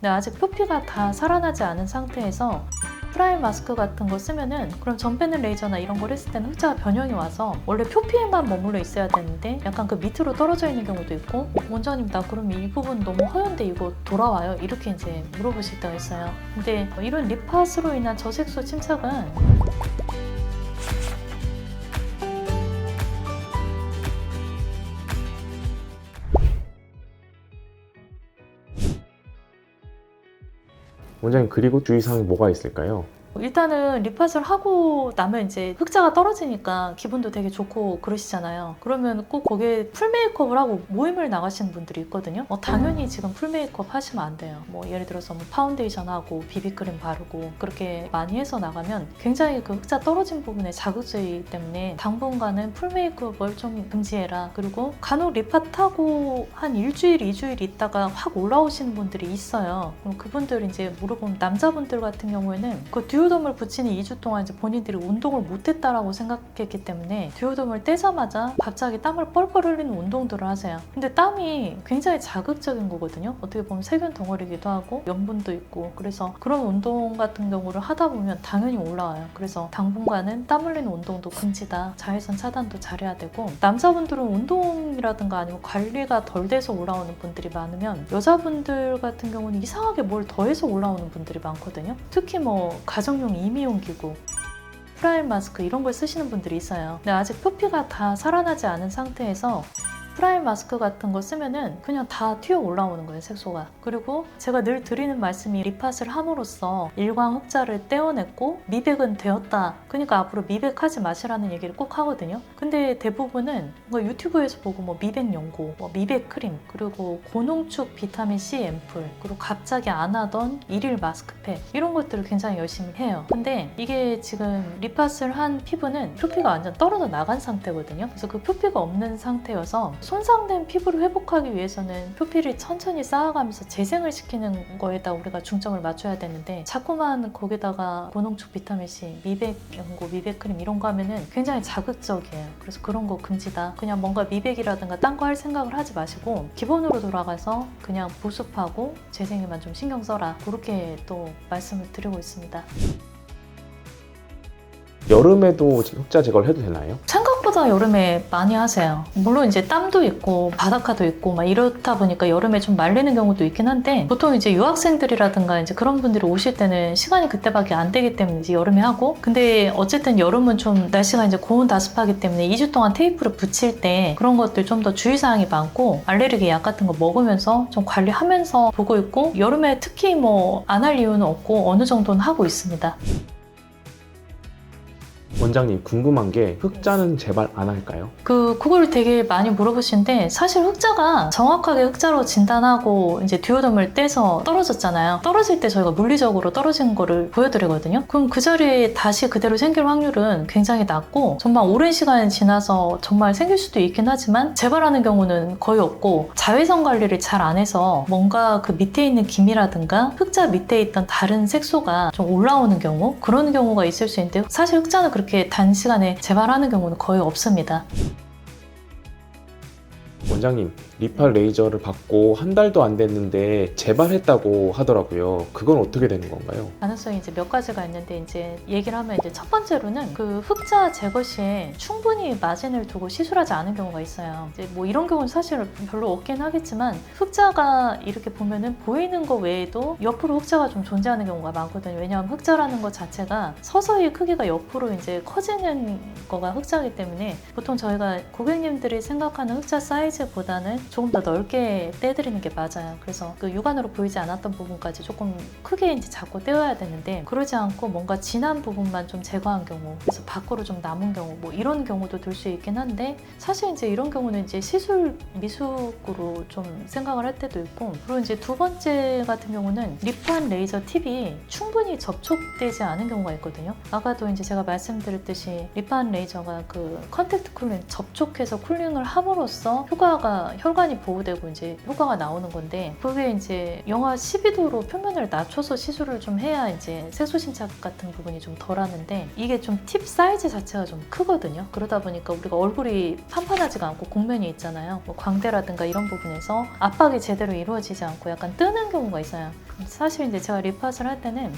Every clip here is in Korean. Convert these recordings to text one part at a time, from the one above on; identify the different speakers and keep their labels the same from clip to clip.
Speaker 1: 근데 아직 표피가 다 살아나지 않은 상태에서 프라임 마스크 같은 거 쓰면은 그럼 전패는 레이저나 이런 걸 했을 때는 흑자가 변형이 와서 원래 표피에만 머물러 있어야 되는데 약간 그 밑으로 떨어져 있는 경우도 있고 원장님 나 그럼 이 부분 너무 허연데 이거 돌아와요? 이렇게 이제 물어보실 때가 있어요. 근데 이런 리팟으로 인한 저색소 침착은
Speaker 2: 원장님 그리고 주의사항이 뭐가 있을까요?
Speaker 1: 일단은 리팟을 하고 나면 이제 흑자가 떨어지니까 기분도 되게 좋고 그러시잖아요. 그러면 꼭 거기에 풀 메이크업을 하고 모임을 나가시는 분들이 있거든요. 어, 당연히 지금 풀 메이크업 하시면 안 돼요. 뭐 예를 들어서 뭐 파운데이션 하고 비비크림 바르고 그렇게 많이 해서 나가면 굉장히 그 흑자 떨어진 부분에 자극적이기 때문에 당분간은 풀 메이크업을 좀 금지해라. 그리고 간혹 리팟하고 한 일주일, 이주일 있다가 확 올라오시는 분들이 있어요. 그럼 그분들 이제 물어보면 남자분들 같은 경우에는 그 듀오덤을 붙이는 2주 동안 이제 본인들이 운동을 못했다라고 생각했기 때문에 듀오덤을 떼자마자 갑자기 땀을 뻘뻘 흘리는 운동들을 하세요. 근데 땀이 굉장히 자극적인 거거든요. 어떻게 보면 세균 덩어리기도 하고 염분도 있고 그래서 그런 운동 같은 경우를 하다 보면 당연히 올라와요. 그래서 당분간은 땀 흘리는 운동도 금지다. 자외선 차단도 잘해야 되고 남자분들은 운동이라든가 아니면 관리가 덜 돼서 올라오는 분들이 많으면 여자분들 같은 경우는 이상하게 뭘 더해서 올라오는 분들이 많거든요. 특히 뭐 가정 용 이미용 기구 프라임 마스크 이런 걸 쓰시는 분들이 있어요. 근데 아직 표피가 다 살아나지 않은 상태에서 프라임 마스크 같은 거 쓰면은 그냥 다 튀어 올라오는 거예요, 색소가. 그리고 제가 늘 드리는 말씀이 리팟을 함으로써 일광 흑자를 떼어냈고 미백은 되었다. 그러니까 앞으로 미백하지 마시라는 얘기를 꼭 하거든요. 근데 대부분은 뭐 유튜브에서 보고 뭐 미백 연고, 뭐 미백 크림, 그리고 고농축 비타민 C 앰플, 그리고 갑자기 안 하던 일일 마스크팩 이런 것들을 굉장히 열심히 해요. 근데 이게 지금 리팟을 한 피부는 표피가 완전 떨어져 나간 상태거든요. 그래서 그 표피가 없는 상태여서 손상된 피부를 회복하기 위해서는 표피를 천천히 쌓아가면서 재생을 시키는 거에다 우리가 중점을 맞춰야 되는데 자꾸만 거기다가 고농축 비타민C, 미백 연고, 미백 크림 이런 거 하면은 굉장히 자극적이에요. 그래서 그런 거 금지다. 그냥 뭔가 미백이라든가 딴 거 할 생각을 하지 마시고 기본으로 돌아가서 그냥 보습하고 재생에만 좀 신경 써라. 그렇게 또 말씀을 드리고 있습니다.
Speaker 2: 여름에도 흑자 제거를 해도 되나요?
Speaker 1: 생각보다 여름에 많이 하세요. 물론 이제 땀도 있고 바닷가도 있고 막 이렇다 보니까 여름에 좀 말리는 경우도 있긴 한데 보통 이제 유학생들이라든가 이제 그런 분들이 오실 때는 시간이 그때밖에 안 되기 때문에 이제 여름에 하고 근데 어쨌든 여름은 좀 날씨가 이제 고온 다습하기 때문에 2주 동안 테이프를 붙일 때 그런 것들 좀 더 주의사항이 많고 알레르기 약 같은 거 먹으면서 좀 관리하면서 보고 있고 여름에 특히 뭐 안 할 이유는 없고 어느 정도는 하고 있습니다.
Speaker 2: 원장님 궁금한 게 흑자는 제발 안 할까요?
Speaker 1: 그 그걸 되게 많이 물어보시는데 사실 흑자가 정확하게 흑자로 진단하고 이제 듀오덤을 떼서 떨어졌잖아요. 떨어질 때 저희가 물리적으로 떨어진 거를 보여드리거든요. 그럼 그 자리에 다시 그대로 생길 확률은 굉장히 낮고 정말 오랜 시간이 지나서 정말 생길 수도 있긴 하지만 재발하는 경우는 거의 없고 자외선 관리를 잘 안 해서 뭔가 그 밑에 있는 김이라든가 흑자 밑에 있던 다른 색소가 좀 올라오는 경우 그런 경우가 있을 수 있는데 사실 흑자는 그렇게 단시간에 재발하는 경우는 거의 없습니다.
Speaker 2: 원장님 리파 레이저를 받고 한 달도 안 됐는데 재발했다고 하더라고요. 그건 어떻게 되는 건가요?
Speaker 1: 가능성이 이제 몇 가지가 있는데 이제 얘기를 하면 이제 첫 번째로는 그 흑자 제거 시에 충분히 마진을 두고 시술하지 않은 경우가 있어요. 이제 뭐 이런 경우는 사실 별로 없긴 하겠지만 흑자가 이렇게 보면은 보이는 거 외에도 옆으로 흑자가 좀 존재하는 경우가 많거든요. 왜냐하면 흑자라는 것 자체가 서서히 크기가 옆으로 이제 커지는 거가 흑자이기 때문에 보통 저희가 고객님들이 생각하는 흑자 사이즈 보다는 조금 더 넓게 떼드리는 게 맞아요. 그래서 그 육안으로 보이지 않았던 부분까지 조금 크게 이제 잡고 떼어야 되는데 그러지 않고 뭔가 진한 부분만 좀 제거한 경우 그래서 밖으로 좀 남은 경우 뭐 이런 경우도 들 수 있긴 한데 사실 이제 이런 경우는 이제 시술 미숙으로 좀 생각을 할 때도 있고 그리고 이제 두 번째 같은 경우는 리프한 레이저 팁이 충분히 접촉되지 않은 경우가 있거든요. 아까도 이제 제가 말씀드렸듯이 리프한 레이저가 그 컨택트 쿨링 접촉해서 쿨링을 함으로써 효과가 효과가 혈관이 보호되고 이제 효과가 나오는 건데 그게 이제 영하 12도로 표면을 낮춰서 시술을 좀 해야 이제 침착 같은 부분이 좀 덜하는데 이게 좀 팁 사이즈 자체가 좀 크거든요. 그러다 보니까 우리가 얼굴이 판판하지가 않고 곡면이 있잖아요. 뭐 광대라든가 이런 부분에서 압박이 제대로 이루어지지 않고 약간 뜨는 경우가 있어요. 사실 이제 제가 리팟을 할 때는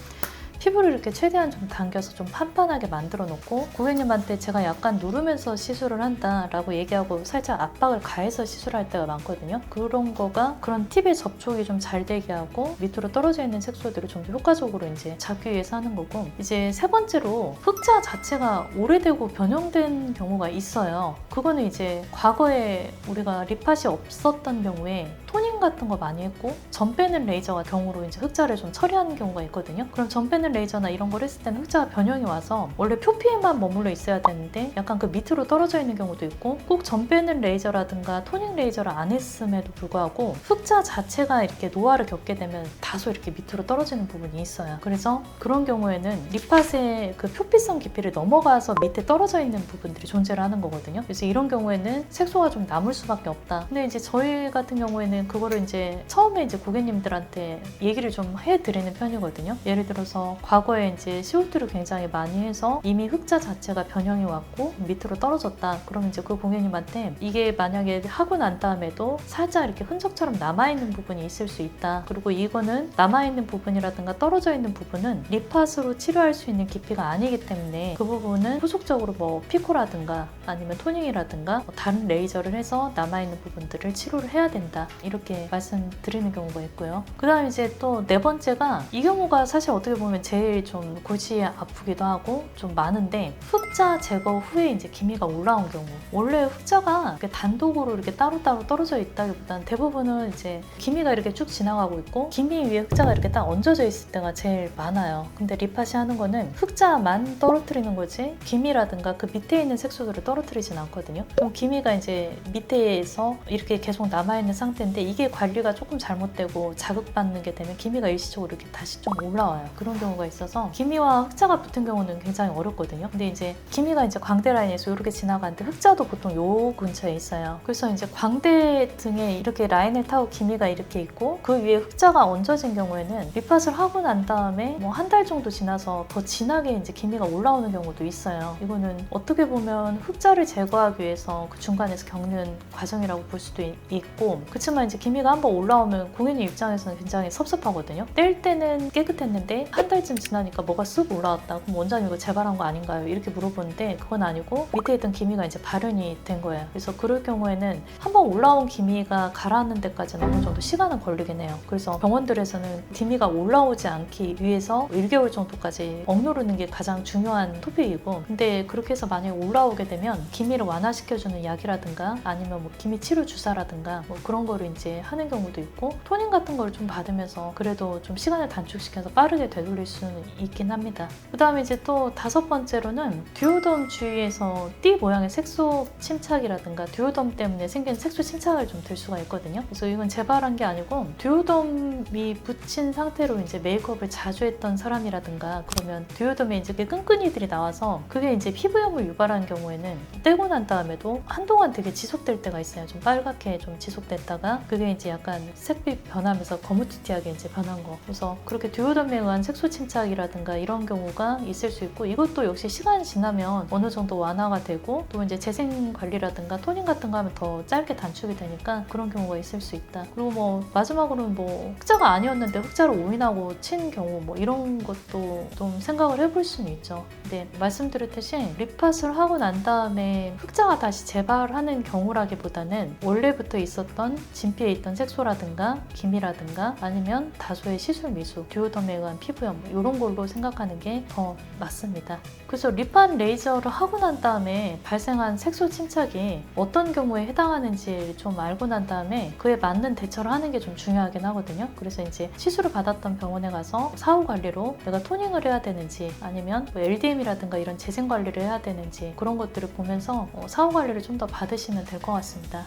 Speaker 1: 피부를 이렇게 최대한 좀 당겨서 좀 판판하게 만들어 놓고 고객님한테 제가 약간 누르면서 시술을 한다라고 얘기하고 살짝 압박을 가해서 시술할 때가 많거든요. 그런 거가 그런 팁의 접촉이 좀 잘 되게 하고 밑으로 떨어져 있는 색소들을 좀 더 효과적으로 이제 잡기 위해서 하는 거고 이제 세 번째로 흑자 자체가 오래되고 변형된 경우가 있어요. 그거는 이제 과거에 우리가 립팟이 없었던 경우에 토닝 같은 거 많이 했고 점 빼는 레이저 경우로 이제 흑자를 좀 처리하는 경우가 있거든요. 그럼 점 빼는 레이저나 이런 걸 했을 때는 흑자가 변형이 와서 원래 표피에만 머물러 있어야 되는데 약간 그 밑으로 떨어져 있는 경우도 있고 꼭 점 빼는 레이저라든가 토닝 레이저를 안 했음에도 불구하고 흑자 자체가 이렇게 노화를 겪게 되면 다소 이렇게 밑으로 떨어지는 부분이 있어요. 그래서 그런 경우에는 립팟의 그 표피성 깊이를 넘어가서 밑에 떨어져 있는 부분들이 존재를 하는 거거든요. 그래서 이런 경우에는 색소가 좀 남을 수밖에 없다. 근데 이제 저희 같은 경우에는 그거를 이제 처음에 이제 고객님들한테 얘기를 좀 해드리는 편이거든요. 예를 들어서 과거에 이제 CO2를 굉장히 많이 해서 이미 흑자 자체가 변형이 왔고 밑으로 떨어졌다. 그러면 이제 그 고객님한테 이게 만약에 하고 난 다음에도 살짝 이렇게 흔적처럼 남아있는 부분이 있을 수 있다. 그리고 이거는 남아있는 부분이라든가 떨어져 있는 부분은 리팟으로 치료할 수 있는 깊이가 아니기 때문에 그 부분은 후속적으로 뭐 피코라든가 아니면 토닝이라든가 뭐 다른 레이저를 해서 남아있는 부분들을 치료를 해야 된다. 이렇게 말씀드리는 경우가 있고요. 그 다음에 이제 또 네 번째가 이 경우가 사실 어떻게 보면 제일 좀 골치 아프기도 하고 좀 많은데 흑자 제거 후에 이제 기미가 올라온 경우 원래 흑자가 단독으로 이렇게 따로따로 떨어져 있다기보다는 대부분은 이제 기미가 이렇게 쭉 지나가고 있고 기미 위에 흑자가 이렇게 딱 얹어져 있을 때가 제일 많아요. 근데 리팟이 하는 거는 흑자만 떨어뜨리는 거지 기미라든가 그 밑에 있는 색소들을 떨어뜨리진 않거든요. 그럼 기미가 이제 밑에서 이렇게 계속 남아있는 상태인데 이게 관리가 조금 잘못되고 자극받는 게 되면 기미가 일시적으로 이렇게 다시 좀 올라와요. 그런 경우가 있어서 기미와 흑자가 붙은 경우는 굉장히 어렵거든요. 근데 이제 기미가 이제 광대 라인에서 이렇게 지나가는데 흑자도 보통 요 근처에 있어요. 그래서 이제 광대 등에 이렇게 라인을 타고 기미가 이렇게 있고 그 위에 흑자가 얹어진 경우에는 리팟을 하고 난 다음에 뭐 한 달 정도 지나서 더 진하게 이제 기미가 올라오는 경우도 있어요. 이거는 어떻게 보면 흑자를 제거하기 위해서 그 중간에서 겪는 과정이라고 볼 수도 있- 있고 그렇지만 이제 기미가 한번 올라오면 고객님 입장에서는 굉장히 섭섭하거든요. 뗄 때는 깨끗했는데 한 달쯤 지나니까 뭐가 쓱 올라왔다. 그럼 원장님 이거 재발한 거 아닌가요? 이렇게 물어보는데 그건 아니고 밑에 있던 기미가 이제 발현이 된 거예요. 그래서 그럴 경우에는 한번 올라온 기미가 가라앉는 데까지는 어느 정도 시간은 걸리긴 해요. 그래서 병원들에서는 기미가 올라오지 않기 위해서 1개월 정도까지 억누르는 게 가장 중요한 토픽이고 근데 그렇게 해서 만약에 올라오게 되면 기미를 완화시켜주는 약이라든가 아니면 뭐 기미 치료 주사라든가 뭐 그런 거를 이제 하는 경우도 있고 토닝 같은 걸 좀 받으면서 그래도 좀 시간을 단축시켜서 빠르게 되돌릴 수는 있긴 합니다. 그 다음에 이제 또 다섯 번째로는 듀오덤 주위에서 띠 모양의 색소 침착이라든가 듀오덤 때문에 생긴 색소 침착을 좀 들 수가 있거든요. 그래서 이건 재발한 게 아니고 듀오덤이 붙인 상태로 이제 메이크업을 자주 했던 사람이라든가 그러면 듀오덤에 이제 그 끈끈이들이 나와서 그게 이제 피부염을 유발하는 경우에는 떼고 난 다음에도 한동안 되게 지속될 때가 있어요. 좀 빨갛게 좀 지속됐다가 그게 이제 약간 색빛 변하면서 거무튀튀하게 이제 변한 거. 그래서 그렇게 듀오덤에 의한 색소 침착이라든가 이런 경우가 있을 수 있고 이것도 역시 시간이 지나면 어느 정도 완화가 되고 또 이제 재생 관리라든가 토닝 같은 거 하면 더 짧게 단축이 되니까 그런 경우가 있을 수 있다. 그리고 뭐 마지막으로는 뭐 흑자가 아니었는데 흑자로 오인하고 친 경우 뭐 이런 것도 좀 생각을 해볼 수는 있죠. 근데 말씀드렸듯이 립팟을 하고 난 다음에 흑자가 다시 재발하는 경우라기보다는 원래부터 있었던 진 피에 있던 색소라든가 기미라든가 아니면 다소의 시술 미수, 듀오덤에 의한 피부염 뭐 이런 걸로 생각하는 게 더 맞습니다. 그래서 립한 레이저를 하고 난 다음에 발생한 색소 침착이 어떤 경우에 해당하는지 좀 알고 난 다음에 그에 맞는 대처를 하는 게 좀 중요하긴 하거든요. 그래서 이제 시술을 받았던 병원에 가서 사후 관리로 내가 토닝을 해야 되는지 아니면 뭐 LDM이라든가 이런 재생 관리를 해야 되는지 그런 것들을 보면서 어, 사후 관리를 좀 더 받으시면 될 것 같습니다.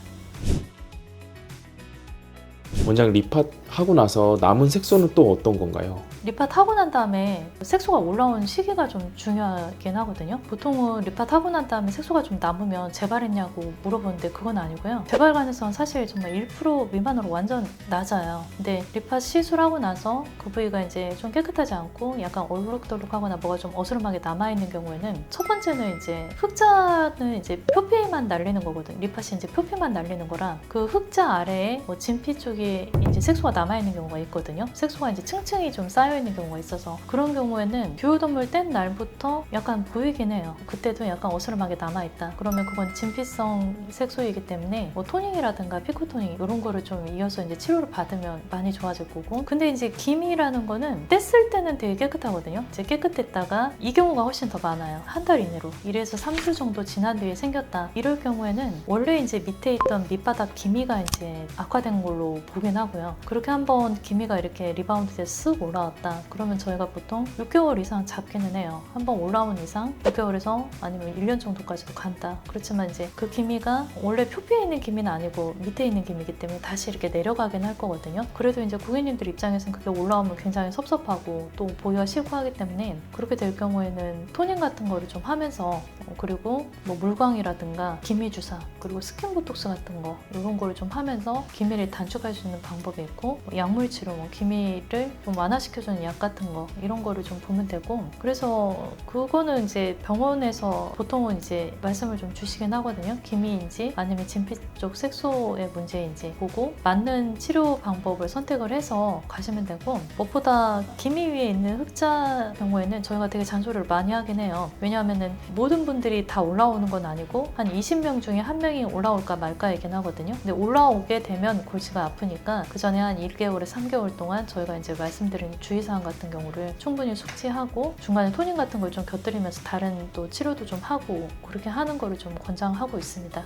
Speaker 2: 원장 리팟 하고 나서 남은 색소는 또 어떤 건가요?
Speaker 1: 리팟 하고 난 다음에 색소가 올라온 시기가 좀 중요하긴 하거든요. 보통은 리팟 하고 난 다음에 색소가 좀 남으면 재발했냐고 물어보는데 그건 아니고요. 재발 가능성은 사실 정말 1% 미만으로 완전 낮아요. 근데 리팟 시술하고 나서 그 부위가 이제 좀 깨끗하지 않고 약간 얼룩덜룩하거나 뭐가 좀 어스름하게 남아있는 경우에는 첫 번째는 이제 흑자는 이제 표피만 날리는 거거든요. 리팟이 이제 표피만 날리는 거라 그 흑자 아래에 뭐 진피 쪽에 이제 색소가 남아있는 경우가 있거든요. 색소가 이제 층층이 좀 쌓여 있는 경우가 있어서 그런 경우에는 교유동물 뗀 날부터 약간 보이긴 해요. 그때도 약간 어스름하게 남아있다. 그러면 그건 진피성 색소이기 때문에 뭐 토닝이라든가 피코토닝 이런 거를 좀 이어서 이제 치료를 받으면 많이 좋아질 거고 근데 이제 기미라는 거는 뗐을 때는 되게 깨끗하거든요. 이제 깨끗했다가 이 경우가 훨씬 더 많아요. 한 달 이내로 1에서 3주 정도 지난 뒤에 생겼다. 이럴 경우에는 원래 이제 밑에 있던 밑바닥 기미가 이제 악화된 걸로 보긴 하고요. 그렇게 한번 기미가 이렇게 리바운드 돼서 쓱 올라왔다. 그러면 저희가 보통 6개월 이상 잡기는 해요. 한번 올라온 이상 6개월에서 아니면 1년 정도까지도 간다. 그렇지만 이제 그 기미가 원래 표피에 있는 기미는 아니고 밑에 있는 기미이기 때문에 다시 이렇게 내려가긴 할 거거든요. 그래도 이제 고객님들 입장에서는 그게 올라오면 굉장히 섭섭하고 또 보기가 싫고 하기 때문에 그렇게 될 경우에는 토닝 같은 거를 좀 하면서 어, 그리고 뭐 물광이라든가 기미 주사 그리고 스킨 보톡스 같은 거 이런 거를 좀 하면서 기미를 단축할 수 있는 방법이 있고 뭐 약물 치료 뭐 기미를 좀 완화시켜주는 약 같은 거 이런 거를 좀 보면 되고 그래서 그거는 이제 병원에서 보통은 이제 말씀을 좀 주시긴 하거든요 기미인지 아니면 진피 쪽 색소의 문제인지 보고 맞는 치료 방법을 선택을 해서 가시면 되고 무엇보다 기미 위에 있는 흑자 경우에는 저희가 되게 잔소리를 많이 하긴 해요 왜냐하면은 모든 분들이 다 올라오는 건 아니고 한 20명 중에 한 명이 올라올까 말까이긴 하거든요. 근데 올라오게 되면 골치가 아프니까 그 전에 한 1개월에 3개월 동안 저희가 이제 말씀드린 주의 사항 같은 경우를 충분히 숙지하고 중간에 토닝 같은 걸 좀 곁들이면서 다른 또 치료도 좀 하고 그렇게 하는 거를 좀 권장하고 있습니다.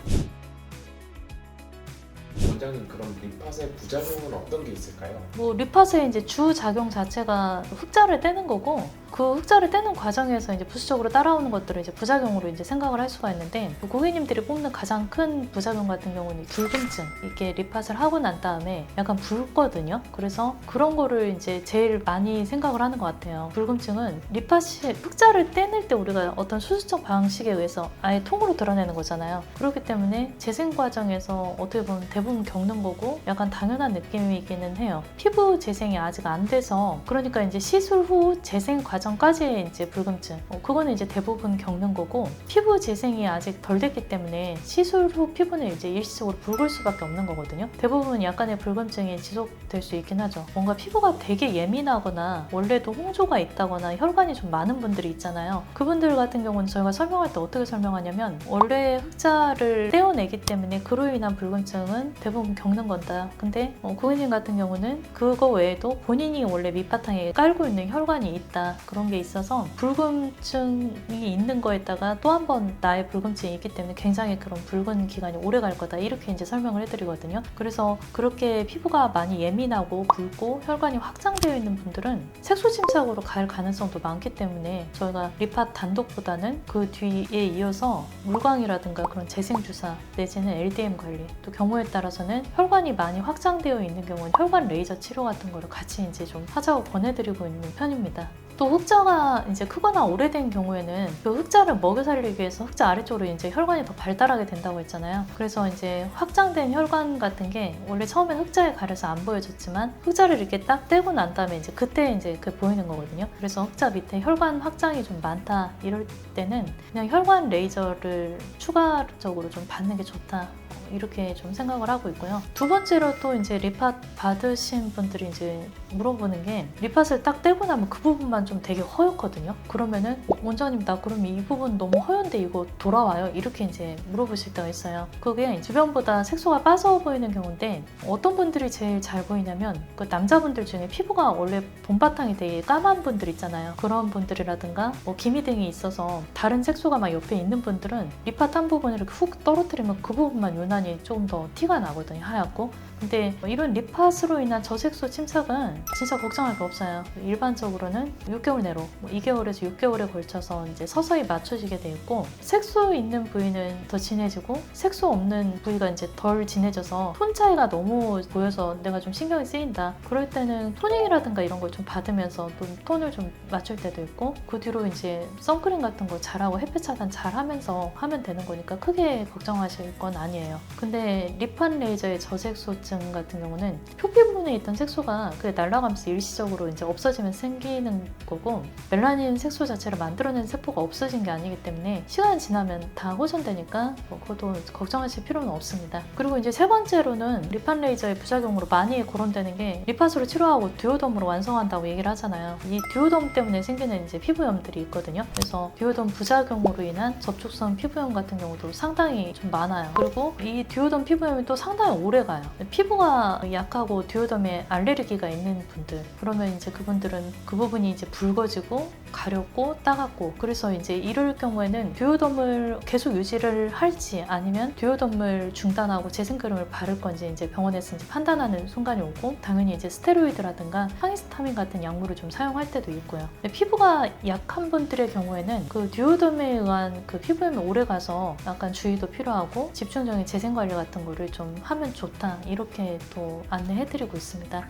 Speaker 2: 원장님 그럼 리팟의 부작용은 어떤 게 있을까요?
Speaker 1: 뭐 리팟의 이제 주 작용 자체가 흑자를 떼는 거고 그 흑자를 떼는 과정에서 이제 부수적으로 따라오는 것들을 이제 부작용으로 이제 생각을 할 수가 있는데 그 고객님들이 뽑는 가장 큰 부작용 같은 경우는 붉음증 이게 리팟을 하고 난 다음에 약간 붉거든요. 그래서 그런 거를 이제 제일 많이 생각을 하는 것 같아요. 붉음증은 리팟이 흑자를 떼낼 때 우리가 어떤 수술적 방식에 의해서 아예 통으로 드러내는 거잖아요. 그렇기 때문에 재생 과정에서 어떻게 보면 대부분 겪는 거고 약간 당연한 느낌이기는 해요. 피부 재생이 아직 안 돼서 그러니까 이제 시술 후 재생 과정까지의 이제 붉음증 어, 그거는 이제 대부분 겪는 거고 피부 재생이 아직 덜 됐기 때문에 시술 후 피부는 이제 일시적으로 붉을 수밖에 없는 거거든요. 대부분 약간의 붉음증이 지속될 수 있긴 하죠. 뭔가 피부가 되게 예민하거나 원래도 홍조가 있다거나 혈관이 좀 많은 분들이 있잖아요. 그분들 같은 경우는 저희가 설명할 때 어떻게 설명하냐면 원래 흑자를 떼어내기 때문에 그로 인한 붉음증은 대부분 겪는 건다. 근데 어, 고객님 같은 경우는 그거 외에도 본인이 원래 밑바탕에 깔고 있는 혈관이 있다. 그런 게 있어서 붉음증이 있는 거에다가 또 한 번 나의 붉음증이 있기 때문에 굉장히 그런 붉은 기간이 오래 갈 거다. 이렇게 이제 설명을 해드리거든요. 그래서 그렇게 피부가 많이 예민하고 붉고 혈관이 확장되어 있는 분들은 색소 침착으로 갈 가능성도 많기 때문에 저희가 리팟 단독보다는 그 뒤에 이어서 물광이라든가 그런 재생 주사 내지는 LDM 관리 또 경우에 따라서는 혈관이 많이 확장되어 있는 경우는 혈관 레이저 치료 같은 거를 같이 이제 좀 하자고 권해드리고 있는 편입니다. 또 흑자가 이제 크거나 오래된 경우에는 그 흑자를 먹여 살리기 위해서 흑자 아래쪽으로 이제 혈관이 더 발달하게 된다고 했잖아요. 그래서 이제 확장된 혈관 같은 게 원래 처음에 흑자에 가려서 안 보여졌지만 흑자를 이렇게 딱 떼고 난 다음에 이제 그때 이제 그 보이는 거거든요. 그래서 흑자 밑에 혈관 확장이 좀 많다 이럴 때는 그냥 혈관 레이저를 추가적으로 좀 받는 게 좋다. 이렇게 좀 생각을 하고 있고요. 두 번째로 또 이제 리팟 받으신 분들이 이제 물어보는 게 리팟을 딱 떼고 나면 그 부분만 좀 되게 허옇거든요. 그러면은 어, 원장님 나 그럼 이 부분 너무 허연데 이거 돌아와요? 이렇게 이제 물어보실 때가 있어요. 그게 주변보다 색소가 빠져 보이는 경우인데 어떤 분들이 제일 잘 보이냐면 그 남자분들 중에 피부가 원래 봄바탕이 되게 까만 분들 있잖아요. 그런 분들이라든가 뭐 기미 등이 있어서 다른 색소가 막 옆에 있는 분들은 리팟 한 부분을 훅 떨어뜨리면 그 부분만 유난히 조금 더 티가 나거든요. 하얗고 근데 이런 리팟으로 인한 저색소 침착은 진짜 걱정할 게 없어요. 일반적으로는 6개월 내로 뭐 2개월에서 6개월에 걸쳐서 이제 서서히 맞춰지게 돼 있고 색소 있는 부위는 더 진해지고 색소 없는 부위가 이제 덜 진해져서 톤 차이가 너무 보여서 내가 좀 신경이 쓰인다. 그럴 때는 토닝이라든가 이런 걸 좀 받으면서 또 톤을 좀 맞출 때도 있고 그 뒤로 이제 선크림 같은 거 잘하고 햇빛 차단 잘 하면서 하면 되는 거니까 크게 걱정하실 건 아니에요. 근데 리판 레이저의 저색소 증 같은 경우는 표피부분에 있던 색소가 그게 날아가면서 일시적으로 이제 없어지면 생기는 거고 멜라닌 색소 자체를 만들어낸 세포가 없어진 게 아니기 때문에 시간이 지나면 다 호전되니까 뭐 그것도 걱정하실 필요는 없습니다. 그리고 이제 세 번째로는 리판 레이저의 부작용으로 많이 거론되는 게 리팟으로 치료하고 듀오덤으로 완성한다고 얘기를 하잖아요. 이 듀오덤 때문에 생기는 이제 피부염들이 있거든요. 그래서 듀오덤 부작용으로 인한 접촉성 피부염 같은 경우도 상당히 좀 많아요. 그리고 이 듀오덤 피부염이 또 상당히 오래 가요. 피부가 약하고 듀오덤에 알레르기가 있는 분들 그러면 이제 그분들은 그 부분이 이제 붉어지고 가렵고 따갑고 그래서 이제 이럴 경우에는 듀오덤을 계속 유지를 할지 아니면 듀오덤을 중단하고 재생크림을 바를 건지 이제 병원에서 이제 판단하는 순간이 오고 당연히 이제 스테로이드라든가 항히스타민 같은 약물을 좀 사용할 때도 있고요. 피부가 약한 분들의 경우에는 그 듀오덤에 의한 그 피부염이 오래 가서 약간 주의도 필요하고 집중적인 재생 관리 같은 거를 좀 하면 좋다 이렇게 또 안내해드리고 있습니다.